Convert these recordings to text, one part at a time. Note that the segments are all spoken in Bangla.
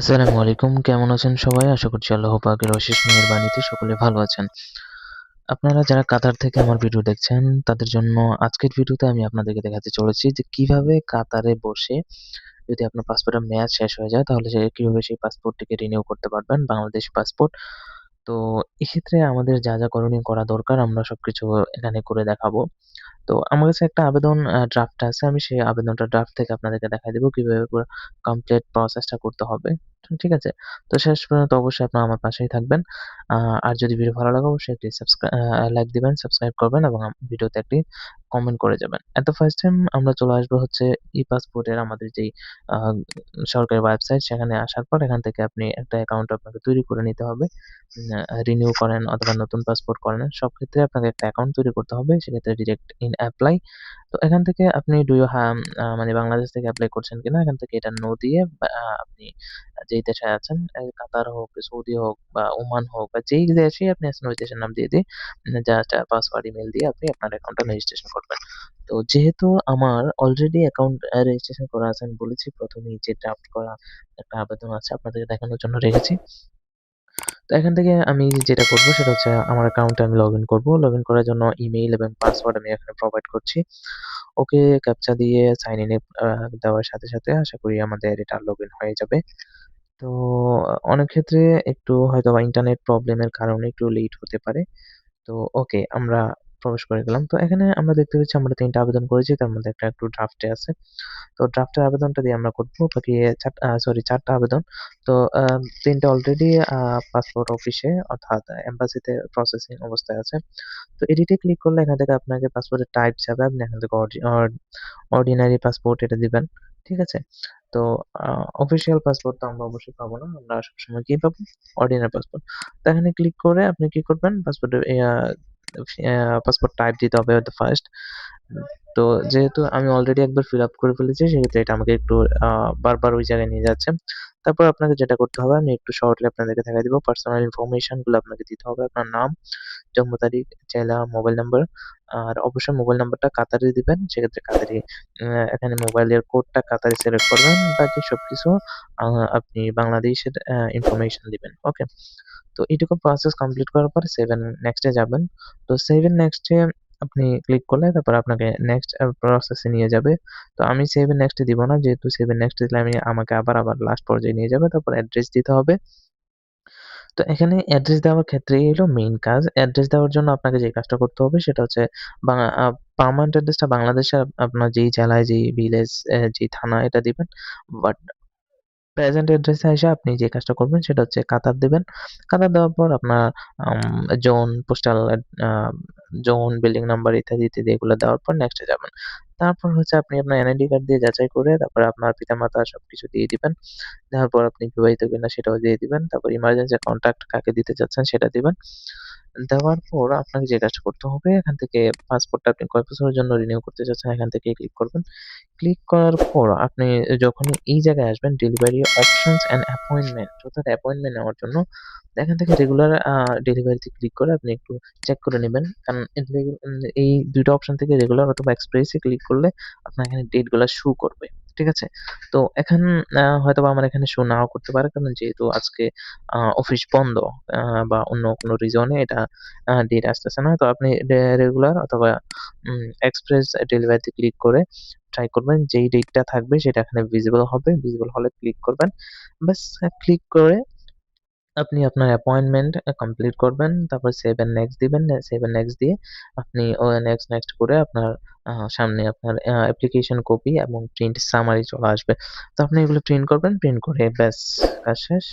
আসসালামু আলাইকুম, কেমন আছেন সবাই? আশা করছি আল্লাহ পাকের অশেষ মেহেরবানিতে সকলে ভালো আছেন। আপনারা যারা কাতার থেকে আমার ভিডিও দেখছেন, তাদের জন্য আজকের ভিডিওতে আমি আপনাদেরকে দেখাতে চলেছি যে কীভাবে কাতারে বসে যদি আপনার পাসপোর্টের মেয়াদ শেষ হয়ে যায়, তাহলে সে কীভাবে সেই পাসপোর্টটিকে রিনিউ করতে পারবেন, বাংলাদেশ পাসপোর্ট তো এক্ষেত্রে আমাদের যা যা করণীয় করা দরকার, আমরা সবকিছু এখানে করে দেখাবো। তো আমার কাছে একটা আবেদন ড্রাফট আছে। আমি সেই আবেদনটা ড্রাফট থেকে আপনাদেরকে দেখাই দেবো কীভাবে পুরো কমপ্লিট প্রসেসটা করতে হবে। ঠিক আছে। তো শেষ পর্যন্ত অবশ্যই আপনারা আমার পাশেই থাকবেন। আর যদি ভিডিও ভালো লাগে, অবশ্যই একটি সাবস্ক্রাইব লাইক দিবেন সাবস্ক্রাইব করবেন এবং ভিডিওতে একটি কমেন্ট করে যাবেন। দ্য ফার্স্ট টাইম আমরা চলে আসব হচ্ছে ই পাসপোর্টের আমাদের যেই সরকারি ওয়েবসাইট সেখানে আসার পর এখান থেকে আপনি একটা অ্যাকাউন্ট আপনাকে তৈরি করে নিতে হবে। রিনিউ করেন অথবা নতুন পাসপোর্ট করেন সব ক্ষেত্রে আপনাকে একটা অ্যাকাউন্ট তৈরি করতে হবে। সেক্ষেত্রে ডিরেক্ট ইন অ্যাপ্লাই তো এখান থেকে আপনি ডু মানে বাংলাদেশ থেকে অ্যাপ্লাই করছেন কিনা? এখান থেকে এটা নো দিয়ে আপনি যেই দেশে আছেন কাতার হোক, সৌদি হোক বা, ওমান হোক বা যেই দেশে আপনি আছেন ওই দেশের নাম দিয়ে দিয়ে জাস্ট পাসওয়ার্ড ইমেল দিয়ে আপনি আপনার অ্যাকাউন্টটা রেজিস্ট্রেশন করবেন। তো যেহেতু আমার অলরেডি অ্যাকাউন্ট রেজিস্ট্রেশন করা আছে, আমি বলেছি প্রথমেই যে ড্রাফট করা একটা আবেদন আছে, আপনাদেরকে দেখানোর জন্য রেখেছি। তো এখান থেকে আমি যেটা করব সেটা হচ্ছে আমার অ্যাকাউন্টে আমি লগ ইন করব। লগ ইন করার জন্য ইমেইল এবং পাসওয়ার্ড আমি এখানে প্রোভাইড করছি। ওকে ক্যাপচা দিয়ে সাইন ইনে দেওয়ার সাথে সাথে আশা করি আমাদের এটা লগ ইন হয়ে যাবে। তো, অনেক ক্ষেত্রে একটু হয়তো বা ইন্টারনেট প্রবলেমের কারণে একটু লেট হতে পারে। তো ওকে আমরা প্রবেশ করে গেলাম। তো এখানে আমরা দেখতে পাচ্ছি আমরা তিনটা আবেদন করেছি, তার মধ্যে একটা একটু ড্রাফটে আছে। তো ড্রাফটের আবেদনটা দিয়ে আমরা করব বাকি সরি চারটা আবেদন। তো তিনটা অলরেডি পাসপোর্ট অফিসে অর্থাৎ এম্বাসিতে প্রসেসিং অবস্থায় আছে। তো এডিটে ক্লিক করলে এখান থেকে আপনাকে পাসপোর্টের টাইপ যাবে। আপনি এখান থেকে অর্ডিনারি পাসপোর্ট এটা দিবেন, ঠিক আছে? তো অফিসিয়াল পাসপোর্ট তো আমরা অবশ্যই পাবো না, আমরা সবসময় কি পাবো? অর্ডিনারি পাসপোর্ট তো এখানে ক্লিক করে আপনি কি করবেন? পাসপোর্টের পাসপোর্ট টাইপ দিতে হবে ফার্স্ট তো যেহেতু আমি অলরেডি একবার ফিল আপ করে ফেলেছি, সেক্ষেত্রে এটা আমাকে একটু বারবার ওই জায়গায় নিয়ে যাচ্ছে। তারপর আপনাকে যেটা করতে হবে, আমি একটু শর্টলি আপনাদেরকে দেখা দিব। পার্সোনাল ইনফরমেশনগুলো আপনাকে দিতে হবে আপনার নাম, জন্ম তারিখ জেলা মোবাইল নাম্বার আর অবশ্যই মোবাইল নাম্বারটা কাতারি দিবেন। সেক্ষেত্রে কাতারি এখানে মোবাইলের কোডটা কাতারি সিলেক্ট করবেন। বাকি সব কিছু আপনি বাংলাদেশের ইনফরমেশন দিবেন। ওকে তো এইটুকু প্রসেস কমপ্লিট করার পরে সেভেন নেক্সটে যাবেন। তো সেভেন নেক্সটে আপনি ক্লিক করলে তারপর আপনাকে নেক্সট প্রসেসে নিয়ে যাবে। তো আমি সেভেন নেক্সটে দিব না, যেহেতু সেভেন নেক্সট দিলে আমি আমাকে আবার আবার লাস্ট পর্যায়ে নিয়ে যাবে, তারপর অ্যাড্রেস দিতে হবে। তো এখানে অ্যাড্রেস দেওয়ার ক্ষেত্রেই হলো মেইন কাজ। অ্যাড্রেস দেওয়ার জন্য আপনাকে যে কাজটা করতে হবে সেটা হচ্ছে পার্মানেন্ট অ্যাড্রেসটা বাংলাদেশের আপনার যেই জেলায়, যেই ভিলেজ যেই থানা এটা দিবেন। বাট প্রেজেন্ট অ্যাড্রেসে এসে আপনি যে কাজটা করবেন সেটা হচ্ছে কাতার দেবেন। কাতার দেওয়ার পর আপনার zone postal zone building number ইত্যাদি ইত্যাদি এগুলো দেওয়ার পর নেক্সটে যাবেন। তারপর হচ্ছে আপনি আপনার এনআইডি কার্ড দিয়ে যাচাই করে তারপরে আপনার পিতামাতা সবকিছু দিয়ে দিবেন। দেওয়ার পর আপনি বিবাহিত কিনা সেটাও দিয়ে দিবেন। তারপর ইমার্জেন্সি কন্ট্যাক্ট কাকে দিতে চাচ্ছেন সেটা দিবেন। দেওয়ার পর আপনাকে যে কাজটা করতে হবে, এখান থেকে পাসপোর্টটা আপনি কয় বছরের জন্য রিনিউ করতে চাচ্ছেন, এখান থেকে ক্লিক করবেন। ক্লিক করার পর আপনি যখন এই জায়গায় আসবেন ডেলিভারি অপশনস অ্যান্ড অ্যাপয়েন্টমেন্ট অর্থাৎ অ্যাপয়েন্টমেন্ট নেওয়ার জন্য, এখান থেকে রেগুলার ডেলিভারিতে ক্লিক করে আপনি একটু চেক করে নেবেন। কারণ এই দুটো অপশন থেকে রেগুলার অথবা এক্সপ্রেসে ক্লিক করলে আপনার এখানে ডেটগুলো শো করবে। ঠিক আছে? তো এখন হয়তো আমার এখানে শো নাও করতে পারে। কারণ যেহেতু আজকে অফিস বন্ধ বা অন্য কোনো রিজনে এটা ডেট আসতেছে না। তো আপনি রেগুলার অথবা এক্সপ্রেস ডেলিভারিতে ক্লিক করে ট্রাই করবেন। যেই ডেটটা থাকবে সেটা এখানে ভিজিবল হবে। ভিজিবল হলে ক্লিক করবেন। ব্যাস ক্লিক করে আপনি আপনার অ্যাপয়েন্টমেন্ট কমপ্লিট করবেন, তারপর সেভ এন্ড নেক্সট দিবেন সেভ এন্ড নেক্সট দিয়ে আপনি, ও নেক্সট নেক্সট করে আপনার সামনে আপনার অ্যাপ্লিকেশন কপি এবং প্রিন্ট সামারি চলে আসবে। তো আপনি এগুলো প্রিন্ট করবেন প্রিন্ট করে ব্যাস, কাজ শেষ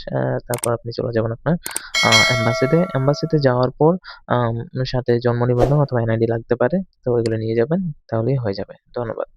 তারপর আপনি চলে যাবেন আপনার এম্বাসিতে এম্বাসিতে যাওয়ার পর সাথে জন্ম নিবন্ধন অথবা এনআইডি লাগতে পারে, তো ওইগুলো নিয়ে যাবেন, তাহলেই হয়ে যাবে। ধন্যবাদ।